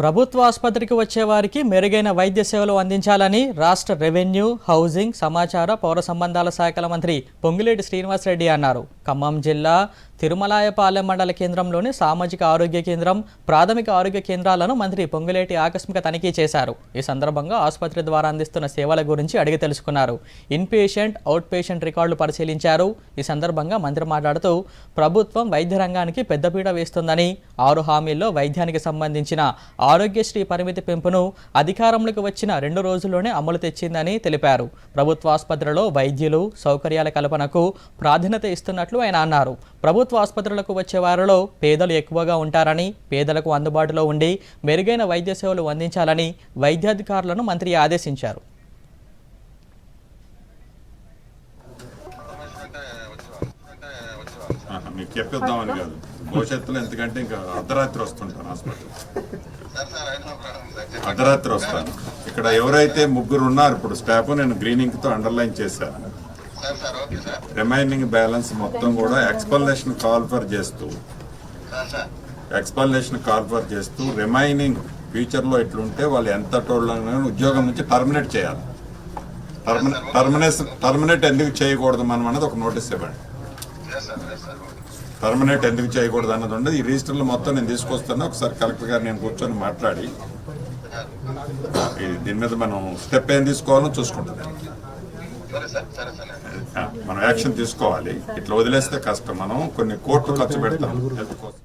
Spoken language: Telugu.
ప్రభుత్వ ఆసుపత్రికి వచ్చే వారికి మెరుగైన వైద్య సేవలు అందించాలని రాష్ట్ర రెవెన్యూ హౌసింగ్ సమాచార పౌర సంబంధాల శాఖల మంత్రి పొంగిలేటి శ్రీనివాసరెడ్డి అన్నారు. ఖమ్మం జిల్లా తిరుమలాయపాలెం మండల కేంద్రంలోని సామాజిక ఆరోగ్య కేంద్రం ప్రాథమిక ఆరోగ్య కేంద్రాలను మంత్రి పొంగులేటి ఆకస్మిక తనిఖీ చేశారు. ఈ సందర్భంగా ఆసుపత్రి ద్వారా అందిస్తున్న సేవల గురించి అడిగి తెలుసుకున్నారు. ఇన్ పేషెంట్ అవుట్ పేషెంట్ రికార్డులు పరిశీలించారు. ఈ సందర్భంగా మంత్రి మాట్లాడుతూ ప్రభుత్వం వైద్య రంగానికి పెద్దపీట వేస్తుందని ఆరు హామీల్లో వైద్యానికి సంబంధించిన ఆరోగ్యశ్రీ పరిమితి పెంపును అధికారంలోకి వచ్చిన రెండు రోజుల్లోనే అమలు తెచ్చిందని తెలిపారు. ప్రభుత్వ ఆసుపత్రిలో వైద్యులు సౌకర్యాల కల్పనకు ప్రాధాన్యత ఇస్తున్నట్లు ఆయన అన్నారు. ప్రభుత్వ ఆసుపత్రులకు వచ్చే వారిలో పేదలు ఎక్కువగా ఉంటారని పేదలకు అందుబాటులో ఉండి మెరుగైన వైద్య సేవలు అందించాలని వైద్యాధికారులను మంత్రి ఆదేశించారు. మీకు చెప్పిద్దామని కాదు. భవిష్యత్తులో ఎందుకంటే ఇంకా అర్ధరాత్రి వస్తుంటాను హాస్పిటల్ అర్ధరాత్రి వస్తాను. ఇక్కడ ఎవరైతే ముగ్గురు ఉన్నారు ఇప్పుడు స్టాఫ్ నేను గ్రీనింగ్తో అండర్లైన్ చేశాను. రిమైనింగ్ బ్యాలెన్స్ మొత్తం కూడా ఎక్స్పల్నేషన్ కాల్ఫర్ చేస్తూ. ఎక్స్పల్నేషన్ కాల్ఫర్ చేస్తూ రిమైనింగ్ ఫ్యూచర్లో ఇట్లుంటే వాళ్ళు ఎంత టోళ్ళని ఉద్యోగం నుంచి టర్మినేట్ చేయాలి. టర్మినేట్ టర్మినేట్ ఎందుకు చేయకూడదు మనం అన్నది ఒక నోటీస్ ఇవ్వండి. పర్మనెంట్ ఎందుకు చేయకూడదు అన్నది ఉండదు. ఈ రిజిస్టర్లో మొత్తం నేను తీసుకొస్తాను ఒకసారి కలెక్టర్ గారు నేను కూర్చొని మాట్లాడి. ఈ దీని మీద మనం స్టెప్ ఏం తీసుకోవాలో చూసుకుంటాం. ఆ, మనం యాక్షన్ తీసుకోవాలి. ఇట్లా వదిలేస్తే కష్టం. మనం కొన్ని కోట్లు ఖర్చు పెడతాం. హెల్త్ కోసం.